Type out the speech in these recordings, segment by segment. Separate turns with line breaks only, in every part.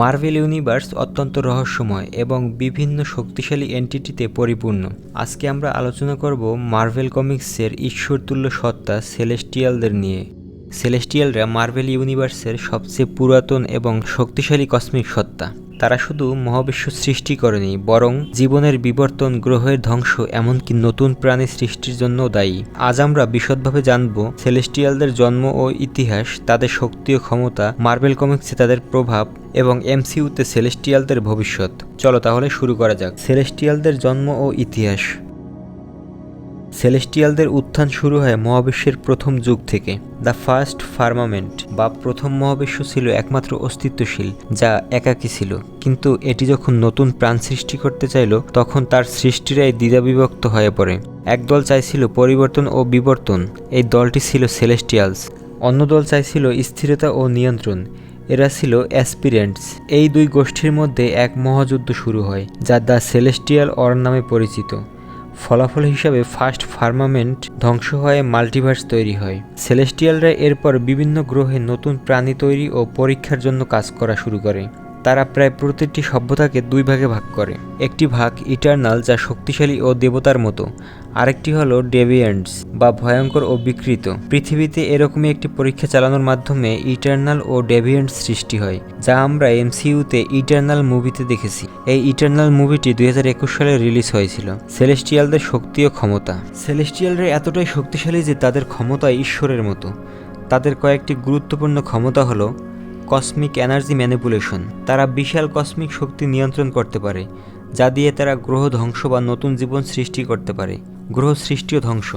Marvel universe অত্যন্ত রহস্যময় এবং বিভিন্ন শক্তিশালী এন্টিটিতে পরিপূর্ণ। আজকে আমরা আলোচনা করব মার্ভেল কমিক্সের ঈশ্বরতুল্য সত্তা সেলেস্টিয়ালদের নিয়ে। সেলেস্টিয়ালরা মার্ভেল ইউনিভার্সের সবচেয়ে পুরাতন এবং শক্তিশালী কসমিক সত্তা। তারা শুধু মহাবিশ্ব সৃষ্টি করেনি, বরং জীবনের বিবর্তন গ্রহের ধ্বংস এমনকি নতুন প্রাণী সৃষ্টির জন্য দায়ী। আজ আমরা বিশদভাবে জানব সেলেস্টিয়ালদের জন্ম ও ইতিহাস, তাদের শক্তি ও ক্ষমতা, মার্বেল কমিক্সে তাদের প্রভাব এবং এমসিউতে সেলেস্টিয়ালদের ভবিষ্যৎ। চলো তাহলে শুরু করা যাক। সেলেস্টিয়ালদের জন্ম ও ইতিহাস। সেলেস্টিয়ালদের উত্থান শুরু হয় মহাবিশ্বের প্রথম যুগ থেকে। দ্য ফার্স্ট ফার্মামেন্ট বা প্রথম মহাবিশ্ব ছিল একমাত্র অস্তিত্বশীল, যা একাকী ছিল। কিন্তু এটি যখন নতুন প্রাণ সৃষ্টি করতে চাইল, তখন তার সৃষ্টিরাই দ্বিধাবিভক্ত হয়ে পড়ে। একদল চাইছিল পরিবর্তন ও বিবর্তন, এই দলটি ছিল সেলেস্টিয়ালস। অন্য দল চাইছিল স্থিরতা ও নিয়ন্ত্রণ, এরা ছিল অ্যাসপিরেন্টস। এই দুই গোষ্ঠীর মধ্যে এক মহাযুদ্ধ শুরু হয়, যা দ্য সেলেস্টিয়াল অর নামে পরিচিত। ফলাফল হিসাবে ফার্স্ট ফার্মামেন্ট ধ্বংস হয়ে মাল্টিভার্স তৈরি হয়। সেলেস্টিয়ালরা এরপর বিভিন্ন গ্রহে নতুন প্রাণী তৈরি ও পরীক্ষার জন্য কাজ করা শুরু করে। তারা প্রায় প্রতিটি সভ্যতাকে দুই ভাগে ভাগ করে। একটি ভাগ ইটার্নাল যা শক্তিশালী ও দেবতার মতো, আরেকটি হলো ডেভিয়েন্টস বা ভয়ঙ্কর ও বিকৃত। পৃথিবীতে এরকমই একটি পরীক্ষা চালানোর মাধ্যমে ইটার্নাল ও ডেভিয়েন্টস সৃষ্টি হয়, যা আমরা এমসিইউতে ইটার্নাল মুভিতে দেখেছি। এই ইটার্নাল মুভিটি দুই হাজার একুশ সালে রিলিজ হয়েছিল। সেলেস্টিয়ালদের শক্তি ও ক্ষমতা। সেলেস্টিয়ালরা এতটাই শক্তিশালী যে তাদের ক্ষমতা ঈশ্বরের মতো। তাদের কয়েকটি গুরুত্বপূর্ণ ক্ষমতা হলো কসমিক এনার্জি ম্যানিপুলেশন তারা বিশাল কসমিক শক্তি নিয়ন্ত্রণ করতে পারে, যা দিয়ে তারা গ্রহ ধ্বংস বা নতুন জীবন সৃষ্টি করতে পারে, গ্রহ সৃষ্টি ধ্বংস।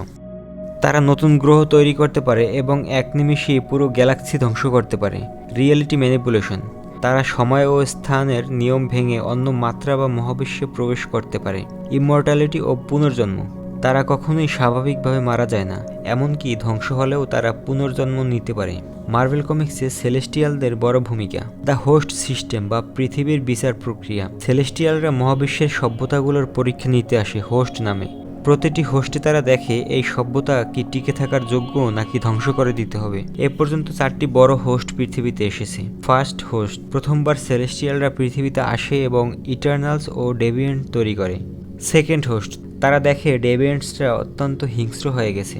তারা নতুন গ্রহ তৈরি করতে পারে এবং এক নিমিষেই পুরো গ্যালাক্সি ধ্বংস করতে পারে রিয়েলিটি ম্যানিপুলেশন তারা সময় ও স্থানের নিয়ম ভেঙে অন্য মাত্রা বা মহাবিশ্বে প্রবেশ করতে পারে ইমর্টালিটি ও পুনর্জন্ম। তারা কখনোই স্বাভাবিকভাবে মারা যায় না, এমনকি ধ্বংস হলেও তারা পুনর্জন্ম নিতে পারে। মার্ভেল কমিক্সে সেলেস্টিয়ালদের বড় ভূমিকা, দ্য হোস্ট সিস্টেম বা পৃথিবীর বিচার প্রক্রিয়া। সেলেস্টিয়ালরা মহাবিশ্বের সভ্যতাগুলোর পরীক্ষা নিতে আসে হোস্ট নামে। প্রতিটি হোস্টে তারা দেখে এই সভ্যতা কি টিকে থাকার যোগ্য নাকি ধ্বংস করে দিতে হবে। এ পর্যন্ত চারটি বড় হোস্ট পৃথিবীতে এসেছে। ফার্স্ট হোস্ট, প্রথমবার সেলেস্টিয়ালরা পৃথিবীতে আসে এবং ইটার্নালস ও ডেভিয়েন্ট তৈরি করে। সেকেন্ড হোস্ট তারা দেখে ডেভিয়েন্টসরা অত্যন্ত হিংস্র হয়ে গেছে।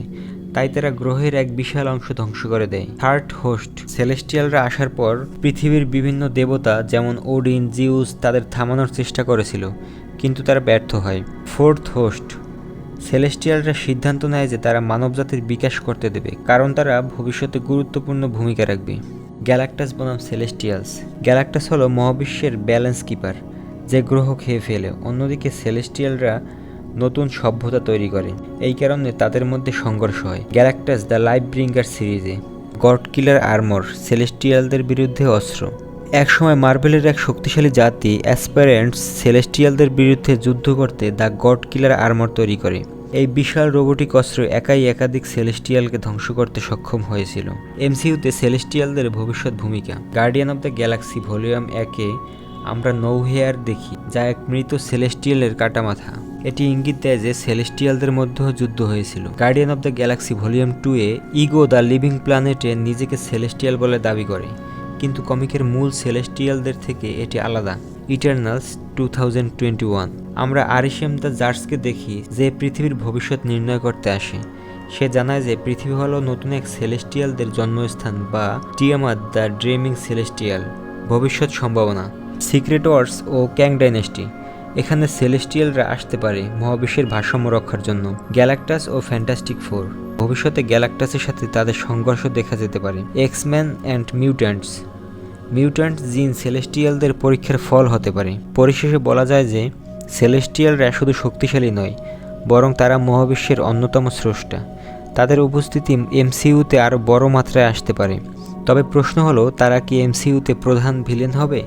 তাই তারা গ্রহের এক বিশাল অংশ ধ্বংস করে দেয়। থার্ড হোস্ট সেলেস্টিয়ালরা আসার পর পৃথিবীর বিভিন্ন দেবতা যেমন ওডিন, জিউস তাদের থামানোর চেষ্টা করেছিল, কিন্তু তারা ব্যর্থ হয়। ফোর্থ হোস্ট সেলেস্টিয়ালরা সিদ্ধান্ত নেয় যে তারা মানবজাতির বিকাশ করতে দেবে, কারণ তারা ভবিষ্যতে গুরুত্বপূর্ণ ভূমিকা রাখবে। গ্যালাক্টাস বনাম সেলেস্টিয়ালস। গ্যালাক্টাস হলো মহাবিশ্বের ব্যালেন্স কিপার, যে গ্রহ খেয়ে ফেলে। অন্যদিকে সেলেস্টিয়ালরা নতুন সভ্যতা তৈরি করে। এই কারণে তাদের মধ্যে সংঘর্ষ হয়। গ্যালাক্টাস দ্য লাইফ ব্রিঙ্গার সিরিজে গড কিলার আর্মর সেলেস্টিয়ালদের বিরুদ্ধে অস্ত্র। একসময় মার্বেলের এক শক্তিশালী জাতি অ্যাসপারেন্টস সেলেস্টিয়ালদের বিরুদ্ধে যুদ্ধ করতে দ্য গড কিলার আর্মর তৈরি করে। এই বিশাল রোবোটিক অস্ত্র একাই একাধিক সেলেস্টিয়ালকে ধ্বংস করতে সক্ষম হয়েছিল। এমসিইউতে সেলেস্টিয়ালদের ভবিষ্যৎ ভূমিকা। Guardian of the galaxy volume একে আমরা নৌহেয়ার দেখি, যা এক মৃত সেলেস্টিয়ালের কাটা মাথা এটি ইঙ্গিত দেয় যে সেলেস্টিয়ালদের মধ্যেও যুদ্ধ হয়েছিল। Guardian of the galaxy volume two A Ego the living প্ল্যানেটে নিজেকে সেলেস্টিয়াল বলে দাবি করে। কিন্তু কমিকের মূল সেলেস্টিয়ালদের থেকে এটি আলাদা। ইটার্নালস টু আমরা আরিশেম দ্য জার্সকে দেখি, যে পৃথিবীর ভবিষ্যৎ নির্ণয় করতে আসে। সে জানায় যে পৃথিবী হলো নতুন এক সেলেস্টিয়ালদের জন্মস্থান বা টিয়ামাদ দ্য ড্রিমিং সেলেস্টিয়াল ভবিষ্যৎ সম্ভাবনা। সিক্রেট ওয়ার্স ও ক্যাং ডাইনেস্টি এখানে সেলেস্টিয়ালরা আসতে পারে মহাবিশ্বের ভারসাম্য রক্ষার জন্য। গ্যালাক্টাস ও ফ্যান্টাস্টিক ফোর ভবিষ্যতে গ্যালাক্টাসের সাথে তাদের সংঘর্ষ দেখা যেতে পারে। এক্সম্যান অ্যান্ড মিউট্যান্টস মিউট্যান্ট জিন সেলেস্টিয়ালদের পরীক্ষার ফল হতে পারে। পরিশেষে বলা যায় যে সেলেস্টিয়ালরা শুধু শক্তিশালী নয়, বরং তারা মহাবিশ্বের অন্যতম স্রষ্টা। তাদের উপস্থিতি এমসিইউতে আরও বড় মাত্রায় আসতে পারে। তবে প্রশ্ন হলো, তারা কি এমসিইউতে প্রধান ভিলেন হবে?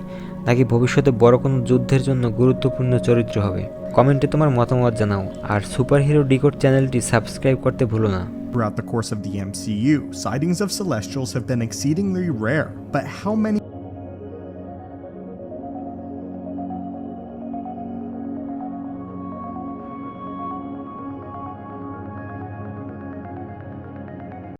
নাকি ভবিষ্যতে বড় কোনো যুদ্ধের জন্য গুরুত্বপূর্ণ চরিত্র হবে কমেন্টে তোমার মতামত জানাও আর সুপারহিরো ডিকোড চ্যানেলটি সাবস্ক্রাইব করতে ভুলো না
Throughout the course of the MCU, sightings of celestials have been exceedingly rare, but how many